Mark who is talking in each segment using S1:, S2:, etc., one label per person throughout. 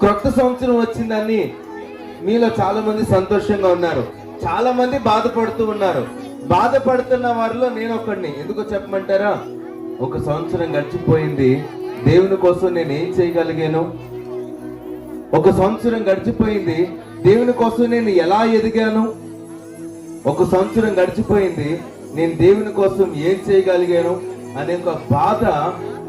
S1: క్రొత్త సంవత్సరం వచ్చిందని మీలో చాలా మంది సంతోషంగా ఉన్నారు. చాలా మంది బాధపడుతూ ఉన్నారు. బాధపడుతున్న వారిలో నేను ఒకడిని. ఎందుకో చెప్పమంటారా? ఒక సంవత్సరం గడిచిపోయింది. దేవుని కోసం నేను ఏం చేయగలిగాను? ఒక సంవత్సరం గడిచిపోయింది. దేవుని కోసం నేను ఎలా ఎదిగాను? ఒక సంవత్సరం గడిచిపోయింది. నేను దేవుని కోసం ఏం చేయగలిగాను? అనే ఒక బాధ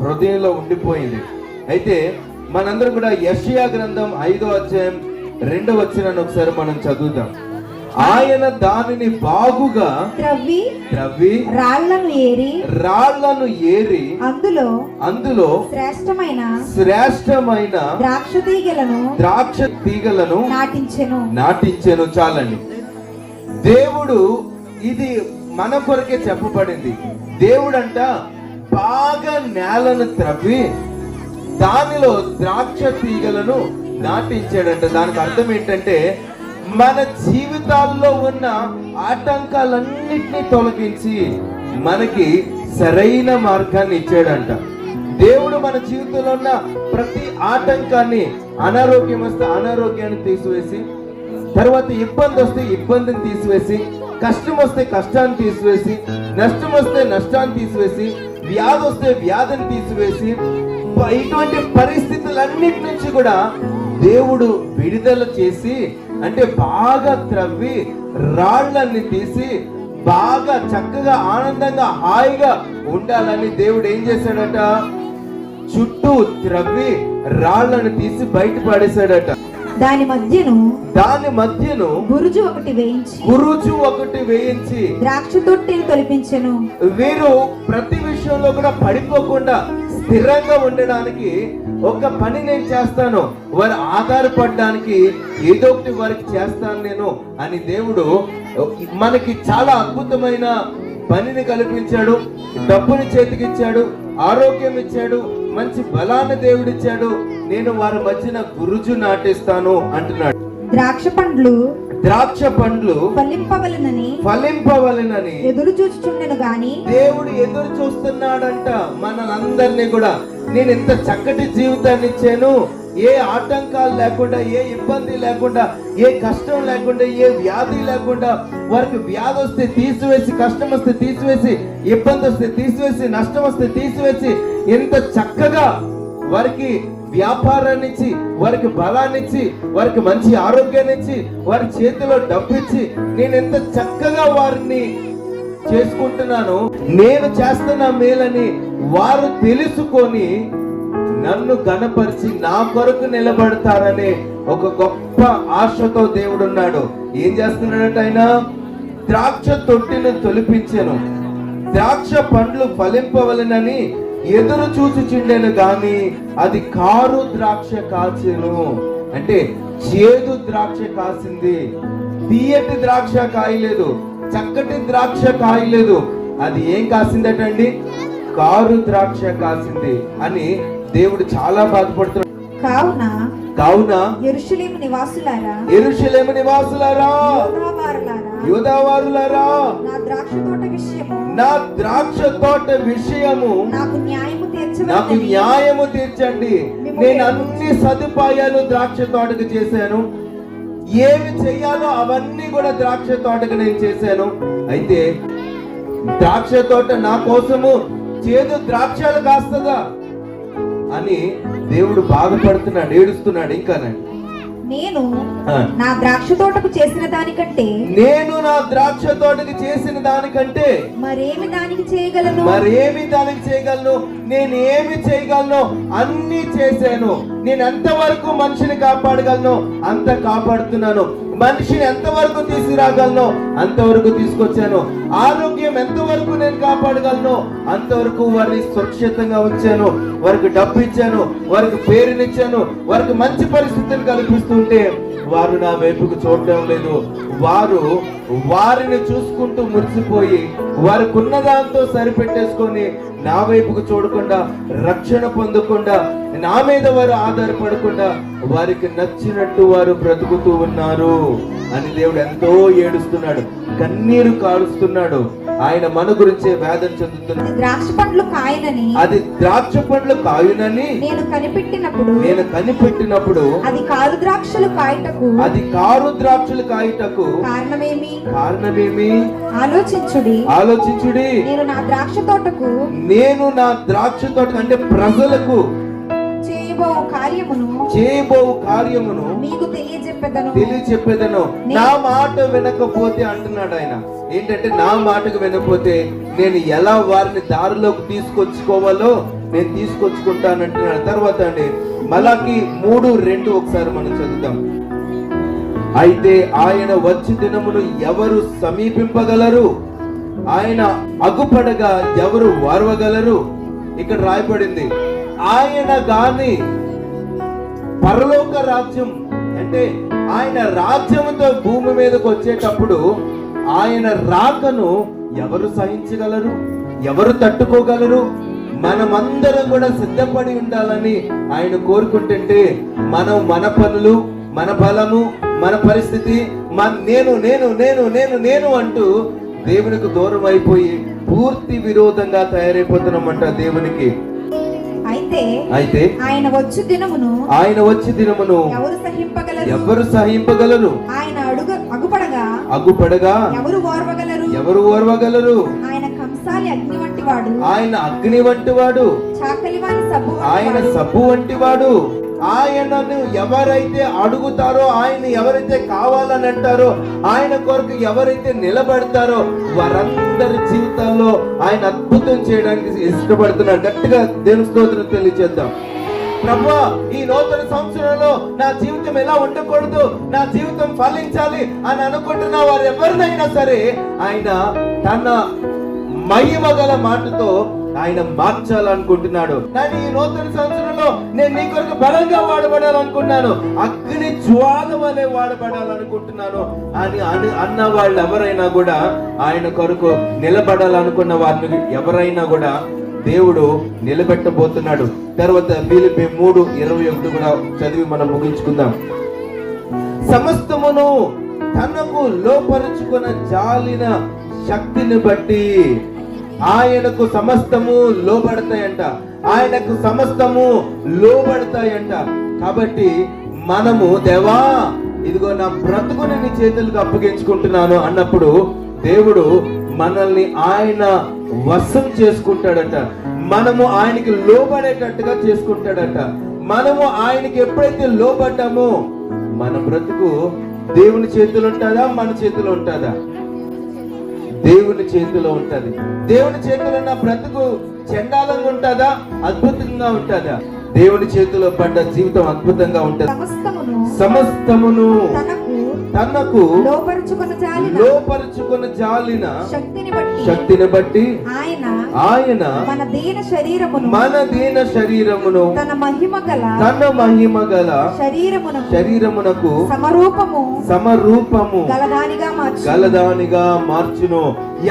S1: హృదయంలో ఉండిపోయింది. అయితే మనందరం కూడా యషయా గ్రంథం ఐదో అధ్యాయం రెండో వచ్చిన ఒకసారి మనం చదువుదాం. ఆయన దానిని బాగుగా
S2: త్రవ్వి
S1: త్రవ్వి
S2: రాళ్ళను ఏరి
S1: రాళ్ళను ఏరి
S2: అందులో
S1: అందులో
S2: శ్రేష్టమైన
S1: శ్రేష్టమైన
S2: ద్రాక్ష తీగలను
S1: ద్రాక్ష తీగలను
S2: నాటించెను.
S1: నాటించెను. చాలండి. దేవుడు ఇది మన కొరకే చెప్పబడింది. దేవుడంట బాగా నేలను త్రవ్వి దానిలో ద్రాక్ష తీగలను నాటించాడంట. దానికి అర్థం ఏంటంటే మన జీవితాల్లో ఉన్న ఆటంకాలన్నింటినీ తొలగించి మనకి సరైన మార్గాన్ని ఇచ్చాడంట. దేవుడు మన జీవితంలో ఉన్న ప్రతి ఆటంకాన్ని అనారోగ్యం వస్తే అనారోగ్యాన్ని తీసివేసి తర్వాత ఇబ్బంది వస్తే ఇబ్బందిని తీసివేసి కష్టం వస్తే కష్టాన్ని తీసివేసి నష్టం వస్తే నష్టాన్ని తీసివేసి వ్యాధి వస్తే వ్యాధిని తీసివేసి ఇటువంటి పరిస్థితులన్నిటి నుంచి కూడా దేవుడు విడుదల చేసి అంటే బాగా త్రవ్వి రాళ్ళన్ని తీసి బాగా చక్కగా ఆనందంగా హాయిగా ఉండాలని దేవుడు ఏం చేశాడట? చుట్టూ త్రవ్వి రాళ్ళను తీసి బయట పడేశాడట.
S2: దాని మధ్యను
S1: దాని మధ్యను
S2: బురుజు ఒకటి వేయించి
S1: గురుజు ఒకటి వేయించి
S2: ద్రాక్ష తొట్టిని తొలిపించెను.
S1: వీరు ప్రతి విషయంలో కూడా పడిపోకుండా స్థిరంగా ఉండడానికి ఒక పని నేను చేస్తాను. వారు ఆధారపడడానికి ఏదో ఒకటి వారికి చేస్తాను నేను అని దేవుడు మనకి చాలా అద్భుతమైన పనిని కల్పించాడు. డబ్బుని చేతికిచ్చాడు ఆరోగ్యం ఇచ్చాడు మంచి బలాన్ని దేవుడిచ్చాడు. నేను వారి మధ్యన గురుజు నాటిస్తాను అంటున్నాడు.
S2: ద్రాక్ష పండ్లు
S1: ద్రాక్ష పండ్లు
S2: ఫలింపవలనని
S1: ఫలింపవలెనని
S2: ఎదురు చూచుచుండెను గాని
S1: దేవుడు ఎదురు చూస్తున్నాడంట మనందరినీ కూడా. నేను ఇంత చక్కటి జీవితాన్ని ఇచ్చాను. ఏ ఆటంకాలు లేకుండా ఏ ఇబ్బంది లేకుండా ఏ కష్టం లేకుండా ఏ వ్యాధి లేకుండా వారికి వ్యాధి వస్తే తీసివేసి కష్టం వస్తే తీసివేసి ఇబ్బంది వస్తే తీసివేసి నష్టం వస్తే తీసివేసి ఇంత చక్కగా వారికి వ్యాపారాన్ని ఇచ్చి వారికి బలాన్ని ఇచ్చి వారికి మంచి ఆరోగ్యాన్ని ఇచ్చి వారి చేతిలో డబ్బు ఇచ్చి నేను ఎంత చక్కగా వారిని చేసుకుంటున్నాను నేను చేస్తున్న మేలని వారు తెలుసుకొని నన్ను గనపరిచి నా కొరకు నిలబడతారనే ఒక గొప్ప ఆశతో దేవుడు ఉన్నాడు ఏం చేస్తున్నాడంటే ఆయన? ద్రాక్ష తొట్టిని తొలిపించాను. ద్రాక్ష పండ్లు ఫలింపవలనని ఎదురు చూచుచుండెను గాని అది కారు ద్రాక్ష కాచెను. అంటే చేదు ద్రాక్ష కాసింది. తీయటి ద్రాక్ష కాయలేదు చక్కటి ద్రాక్ష కాయలేదు. అది ఏం కాసిందటండి? కారు ద్రాక్ష కాసింది అని దేవుడు చాలా బాధపడుతున్నాడు.
S2: కావున
S1: కావున
S2: ఎరుషలేము నివాసులారా
S1: ఎరుషలేము నివాసులారా
S2: యోధావారులారా నా ద్రాక్ష తోట విషయము
S1: నా ద్రాక్ష తోట విషయము
S2: నాకు న్యాయము
S1: నాకు
S2: తీర్చవలనని
S1: న్యాయము తీర్చండి. నేను అన్ని సదుపాయాలు ద్రాక్ష తోటకు చేశాను. ఏమి చెయ్యాలో అవన్నీ కూడా ద్రాక్ష తోటకు నేను చేశాను. అయితే ద్రాక్ష తోట నా కోసము చేదు ద్రాక్షలు కాస్తదా అని దేవుడు బాధపడుతున్నాడు ఏడుస్తున్నాడు ఇంకానండి.
S2: నేను. నా ద్రాక్ష తోటకు చేసిన దానికంటే
S1: నేను నా ద్రాక్ష తోటకి చేసిన దానికంటే
S2: మరేమి దానికి చేయగలను?
S1: మరేమి దానికి చేయగలను? నేను ఏమి చేయగలను? అన్ని చేశాను. నేను ఎంతవరకు మనిషిని కాపాడగలను? అంత కాపాడుతున్నాను. మనిషిని ఎంతవరకు తీసుకురాగలను? అంతవరకు తీసుకొచ్చాను. ఆరోగ్యం ఎంతవరకు నేను కాపాడగలను? అంతవరకు వారిని సురక్షితంగా ఉంచాను. వారికి డబ్బు ఇచ్చాను. వారికి పేరునిచ్చాను. వారికి మంచి పరిస్థితిని ఉంటే వారు నా వైపుకు చూడటం లేదు. వారు వారిని చూసుకుంటూ మురిసిపోయి వారికి ఉన్న దాంతో సరిపెట్టేసుకొని నా వైపుకు చూడకుండా రక్షణ పొందకుండా నా మీద వారు ఆధారపడకుండా వారికి నచ్చినట్టు వారు బ్రతుకుతూ ఉన్నారు అని దేవుడు ఎంతో ఏడుస్తున్నాడు. కన్నీరు కారుస్తున్నాడు ఆయన మన గురించే వేదన చెందుతున్నాడు.
S2: ద్రాక్ష పండ్లు కాయనని
S1: అది ద్రాక్ష పండ్లు కాయునని
S2: నేను కనిపెట్టినప్పుడు
S1: నేను కనిపెట్టినప్పుడు
S2: అది కారు ద్రాక్షలు కాయటకు
S1: అది కారు ద్రాక్షలు కాయుటకు
S2: కారణమేమి?
S1: కారణమేమి?
S2: ఆలోచించుడి.
S1: ఆలోచించుడి.
S2: నేను నా ద్రాక్ష తోటకు
S1: నేను నా ద్రాక్ష తోట అంటే ప్రజలకు
S2: చేయబో కార్యమును
S1: చేయబో కార్యమును
S2: మీకు తెలియజెప్పెదను.
S1: నా మాట వినకపోతే అంటున్నాడు ఆయన. ఏంటంటే నా మాటకు వినకపోతే నేను ఎలా వారిని దారిలోకి తీసుకొచ్చుకోవాలో నేను తీసుకొచ్చుకుంటానంటున్నాడు తర్వాత అండి మలాకి మూడు రెండు ఒకసారి మనం చదువుతాం అయితే ఆయన వచ్చి దినమును ఎవరు సమీపింపగలరు? ఆయన అగుపడగా ఎవరు వారవగలరు? ఇక్కడ రాయబడింది ఆయన గాని పరలోక రాజ్యం అంటే ఆయన రాజ్యంతో భూమి మీదకి వచ్చేటప్పుడు ఆయన రాకను ఎవరు సహించగలరు? ఎవరు తట్టుకోగలరు? మనమందరం కూడా సిద్ధపడి ఉండాలని ఆయన కోరుకుంటుంటే మనం మన పనులు మన బలము మన పరిస్థితి మన నేను నేను నేను నేను నేను అంటూ దేవునికి దూరం అయిపోయి పూర్తి విరోధంగా తయారైపోతున్నామంట దేవునికి.
S2: అయితే
S1: అయితే
S2: ఆయన వచ్చు దినమును
S1: ఆయన వచ్చి దినమును
S2: ఎవరు సహింపగలరు?
S1: ఎవరు సహింపగలరు
S2: ఆయన అడుగు అగుపడగా
S1: అగ్గుపడగా
S2: ఎవరు ఓర్వగలరు?
S1: ఎవరు ఓర్వగలరు?
S2: ఆయన కంసాలి అగ్ని వంటి వాడు.
S1: ఆయన అగ్ని వంటి వాడు.
S2: చాకలివాని సబ్బు వంటి
S1: ఆయన. సబ్బు వంటి వాడు. ఆయనను ఎవరైతే అడుగుతారో ఆయన ఎవరైతే కావాలని అంటారో ఆయన కొరకు ఎవరైతే నిలబడతారో వారందరి జీవితాల్లో ఆయన అద్భుతం చేయడానికి ఇష్టపడుతున్నారు. గట్టిగా దేవుని స్తోత్రం తెలియజేద్దాం ప్రభా ఈ నూతన సంవత్సరంలో నా జీవితం ఎలా ఉండకూడదు నా జీవితం ఫలించాలి అని అనుకుంటున్న వారు ఎవరినైనా సరే ఆయన తన మహిమ గల మాటతో ఆయన మార్చాలనుకుంటున్నాడు కానీ ఈ నూతన సంవత్సరంలో నేను నీ కొరకు బలంగా వాడబడాలనుకున్నాను అగ్ని జ్వాల వలె వాడబడాలనుకుంటున్నాను. అని అని అన్న వాళ్ళు ఎవరైనా కూడా ఆయన కొరకు నిలబడాలనుకున్న వారిని ఎవరైనా కూడా దేవుడు నిలబెట్టబోతున్నాడు. తర్వాత ఫిలిపి మూడు ఇరవై ఒకటి కూడా చదివి మనం ముగించుకుందాం. సమస్తమును తనకు లోపరుచుకున్న జాలిన శక్తిని బట్టి ఆయనకు సమస్తము లోబడతాయంట. ఆయనకు సమస్తము లోబడతాయంట. కాబట్టి మనము దేవా ఇదిగో నా బ్రతుకుని నీ చేతులకు అప్పగించుకుంటున్నాను అన్నప్పుడు దేవుడు మనల్ని ఆయన వశం చేసుకుంటాడట. మనము ఆయనకి లోబడేటట్టుగా చేసుకుంటాడట. మనము ఆయనకి ఎప్పుడైతే లోబడ్డామో మన బ్రతుకు దేవుని చేతులు ఉంటుందా? మన చేతిలో ఉంటుందా? దేవుని చేతిలో ఉంటది. దేవుని చేతిలో ఉన్న బ్రతుకు చండాలంగా ఉంటుందా? అద్భుతంగా ఉంటుందా? దేవుని చేతిలో పడ్డ జీవితం అద్భుతంగా ఉంటది?
S2: సమస్తమును
S1: సమస్తమును
S2: తనకు లోపరుచుకున్న జాలిన
S1: లోపరుచుకున్న జాలిన
S2: శక్తిని బట్టి
S1: శక్తిని బట్టి
S2: ఆయన
S1: ఆయన
S2: మన దీన శరీరమును
S1: మన దీన శరీరమును
S2: తన మహిమ గల
S1: తన మహిమ గల
S2: శరీరమును
S1: శరీరమునకు
S2: సమరూపము
S1: సమరూపము
S2: గలదానిగా మార్చు
S1: గలదానిగా మార్చును.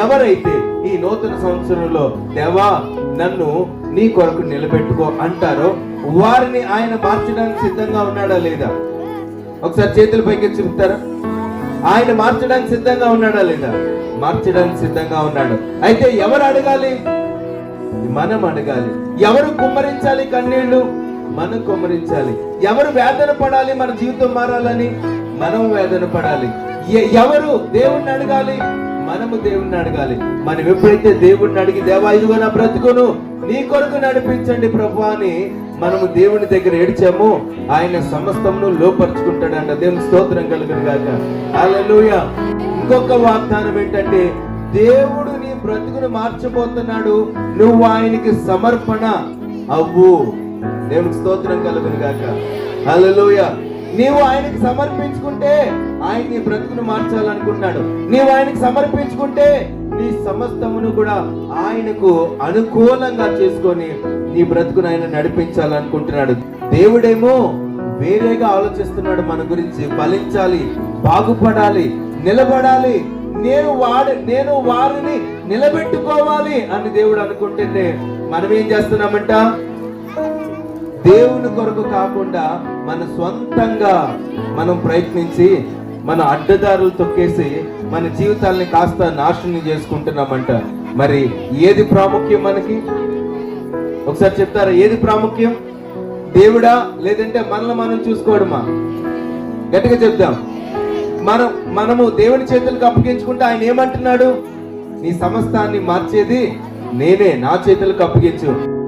S1: ఎవరైతే ఈ నూతన సంవత్సరంలో దేవా నన్ను నీ కొరకు నిలబెట్టుకో అంటారో వారిని ఆయన మార్చడానికి సిద్ధంగా ఉన్నాడా లేదా? ఒకసారి చేతుల పైకి చెప్తారా? ఆయన మార్చడానికి సిద్ధంగా ఉన్నాడా లేదా? మార్చడానికి సిద్ధంగా ఉన్నాడు. అయితే ఎవరు అడగాలి? మనం అడగాలి. ఎవరు కుమ్మరించాలి కన్నీళ్ళు? మనం కుమ్మరించాలి. ఎవరు వేదన పడాలి మన జీవితం మారాలని? మనం వేదన పడాలి. ఎవరు దేవుణ్ణి అడగాలి? మనము దేవుణ్ణి అడగాలి. మనం ఎప్పుడైతే దేవుణ్ణి అడిగి దేవా ఇదిగో నా బ్రతుకును నీ కొరకు నడిపించండి ప్రభు అని మనము దేవుని దగ్గర ఏడ్చాము ఆయన సమస్తమును లోపరుచుకుంటాడంట. దేవుని స్తోత్రం కలుగును గాక. హల్లెలూయా. ఇంకొక వాగ్దానం ఏంటంటే దేవుడు నీ బ్రతుకును మార్చబోతున్నాడు. నువ్వు ఆయనకి సమర్పణ అవ్వు. దేవునికి స్తోత్రం కలుగును గాక. హల్లెలూయా. నీవు ఆయనకి సమర్పించుకుంటే ఆయన నీ బ్రతుకును మార్చాలనుకుంటున్నాడు నీవు ఆయనకి సమర్పించుకుంటే నీ సమస్తమును కూడా ఆయనకు అనుకూలంగా చేసుకొని నీ బ్రతుకును ఆయన నడిపించాలనుకుంటున్నాడు. దేవుడేమో వేరేగా ఆలోచిస్తున్నాడు మన గురించి. ఫలించాలి బాగుపడాలి నిలబడాలి. నేను వాడి నేను వారిని నిలబెట్టుకోవాలి అని దేవుడు అనుకుంటుంటే మనం ఏం చేస్తున్నామంట? దేవుని కొరకు కాకుండా మన సొంతంగా మనం ప్రయత్నించి మన అడ్డదారులు తొక్కేసి మన జీవితాల్ని కాస్త నాశనం చేసుకుంటున్నామంట. మరి ఏది ప్రాముఖ్యం మనకి? ఒకసారి చెప్తారా? ఏది ప్రాముఖ్యం? దేవుడా? లేదంటే మనల్ని మనం చూసుకోవడమా? గట్టిగా చెప్దాం. మనం మనము దేవుని చేతులకు అప్పగించుకుంటే ఆయన ఏమంటున్నాడు? నీ సమస్తాన్ని మార్చేది నేనే నా చేతులకు అప్పగించు.